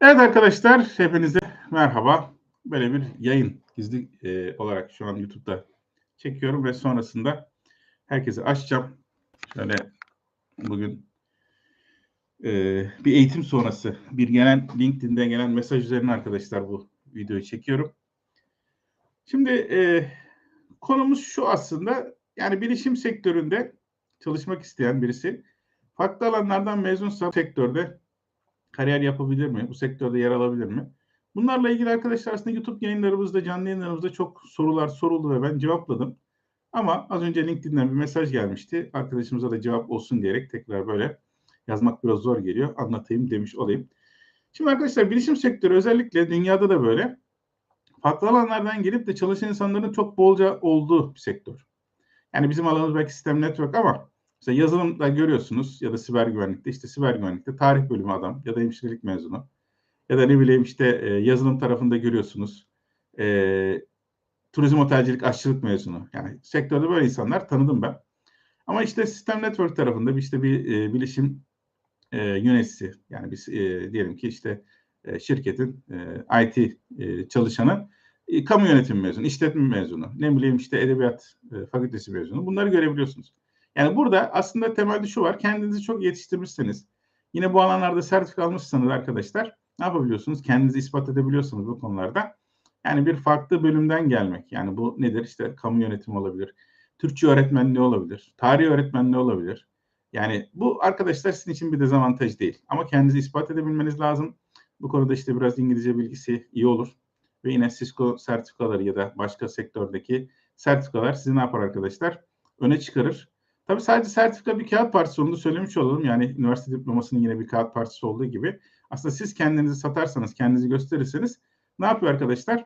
Evet arkadaşlar, hepinize merhaba. Böyle bir yayın gizli e, olarak şu an YouTube'da çekiyorum ve sonrasında herkese açacağım. Şöyle bugün e, bir eğitim sonrası bir gelen LinkedIn'den gelen mesaj üzerine arkadaşlar bu videoyu çekiyorum. Şimdi e, konumuz şu aslında yani bilişim sektöründe çalışmak isteyen birisi farklı alanlardan mezunsa sektörde kariyer yapabilir mi? Bu sektörde yer alabilir mi? Bunlarla ilgili arkadaşlar aslında YouTube yayınlarımızda, canlı yayınlarımızda çok sorular soruldu ve ben cevapladım. Ama az önce LinkedIn'den bir mesaj gelmişti. Arkadaşımıza da cevap olsun diyerek tekrar böyle yazmak biraz zor geliyor. Anlatayım demiş olayım. Şimdi arkadaşlar bilişim sektörü özellikle dünyada da böyle farklı alanlardan gelip de çalışan insanların çok bolca olduğu bir sektör. Yani bizim alanımız belki sistem network ama Mesela yazılımda görüyorsunuz ya da siber güvenlikte işte siber güvenlikte tarih bölümü adam ya da hemşirelik mezunu ya da ne bileyim işte e, yazılım tarafında görüyorsunuz e, turizm otelcilik aşçılık mezunu yani sektörde böyle insanlar tanıdım ben. Ama işte sistem network tarafında işte bir e, bilişim e, yöneticisi yani biz e, diyelim ki işte e, şirketin e, IT e, çalışanı e, kamu yönetimi mezunu, işletme mezunu, ne bileyim işte edebiyat e, fakültesi mezunu bunları görebiliyorsunuz. Yani burada aslında temelde şu var. Kendinizi çok yetiştirmişseniz, yine bu alanlarda sertifika almışsanız arkadaşlar ne yapabiliyorsunuz? Kendinizi ispat edebiliyorsunuz bu konularda. Yani bir farklı bölümden gelmek. Yani bu nedir? İşte kamu yönetimi olabilir. Türkçe öğretmenliği olabilir. Tarih öğretmenliği olabilir. Yani bu arkadaşlar sizin için bir dezavantaj değil. Ama kendinizi ispat edebilmeniz lazım. Bu konuda işte biraz İngilizce bilgisi iyi olur. Ve yine Cisco sertifikaları ya da başka sektördeki sertifikalar sizi ne yapar arkadaşlar? Öne çıkarır. Tabii sadece sertifika bir kağıt partisi onu da söylemiş olalım. Yani üniversite diplomasının yine bir kağıt partisi olduğu gibi. Aslında siz kendinizi satarsanız, kendinizi gösterirseniz ne yapıyor arkadaşlar?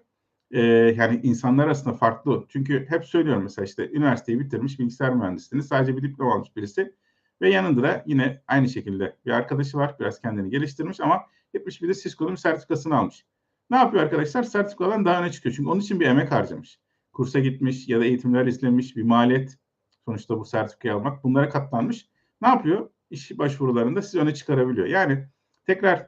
Ee, yani insanlar arasında farklı. Çünkü hep söylüyorum mesela işte üniversiteyi bitirmiş bilgisayar mühendisliğini sadece bir diploma almış birisi. Ve yanında da yine aynı şekilde bir arkadaşı var. Biraz kendini geliştirmiş ama gitmiş bir de Cisco'nun sertifikasını almış. Ne yapıyor arkadaşlar? Sertifikadan daha öne çıkıyor. Çünkü onun için bir emek harcamış. Kursa gitmiş ya da eğitimler izlemiş, bir maliyet sonuçta bu sertifikayı almak bunlara katlanmış. Ne yapıyor? İş başvurularında sizi öne çıkarabiliyor. Yani tekrar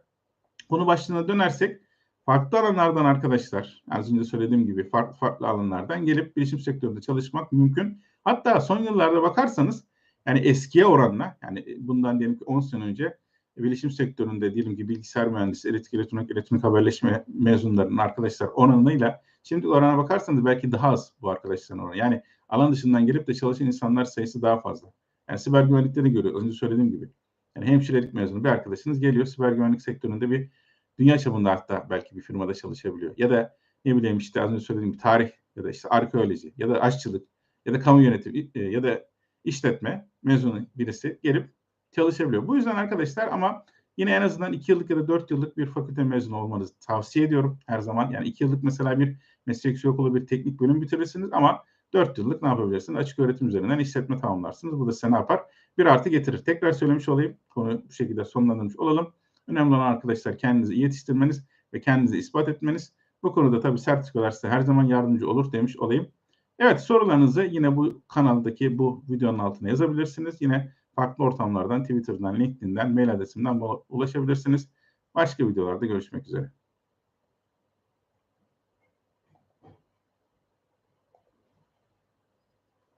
konu başlığına dönersek farklı alanlardan arkadaşlar az önce söylediğim gibi farklı farklı alanlardan gelip bilişim sektöründe çalışmak mümkün. Hatta son yıllarda bakarsanız yani eskiye oranla yani bundan diyelim ki 10 sene önce bilişim sektöründe diyelim ki bilgisayar mühendisi, elektrik, elektronik, elektronik haberleşme mezunlarının arkadaşlar oranıyla şimdi orana bakarsanız belki daha az bu arkadaşların oranı. Yani alan dışından gelip de çalışan insanlar sayısı daha fazla. Yani siber güvenlikte de görüyor. Önce söylediğim gibi. Yani hemşirelik mezunu bir arkadaşınız geliyor siber güvenlik sektöründe bir dünya çapında hatta belki bir firmada çalışabiliyor. Ya da ne bileyim işte az önce söylediğim tarih ya da işte arkeoloji ya da aşçılık ya da kamu yönetimi e, ya da işletme mezunu birisi gelip çalışabiliyor. Bu yüzden arkadaşlar ama yine en azından 2 yıllık ya da 4 yıllık bir fakülte mezunu olmanızı tavsiye ediyorum her zaman. Yani 2 yıllık mesela bir meslek okulu bir teknik bölüm bitirirsiniz ama 4 yıllık ne yapabilirsiniz? Açık öğretim üzerinden işletme tamamlarsınız. Bu da size ne yapar? Bir artı getirir. Tekrar söylemiş olayım. Konu bu şekilde sonlandırmış olalım. Önemli olan arkadaşlar kendinizi iyi yetiştirmeniz ve kendinizi ispat etmeniz. Bu konuda tabii sertifikalar size her zaman yardımcı olur demiş olayım. Evet sorularınızı yine bu kanaldaki bu videonun altına yazabilirsiniz. Yine farklı ortamlardan Twitter'dan, LinkedIn'den, mail adresimden ulaşabilirsiniz. Başka videolarda görüşmek üzere.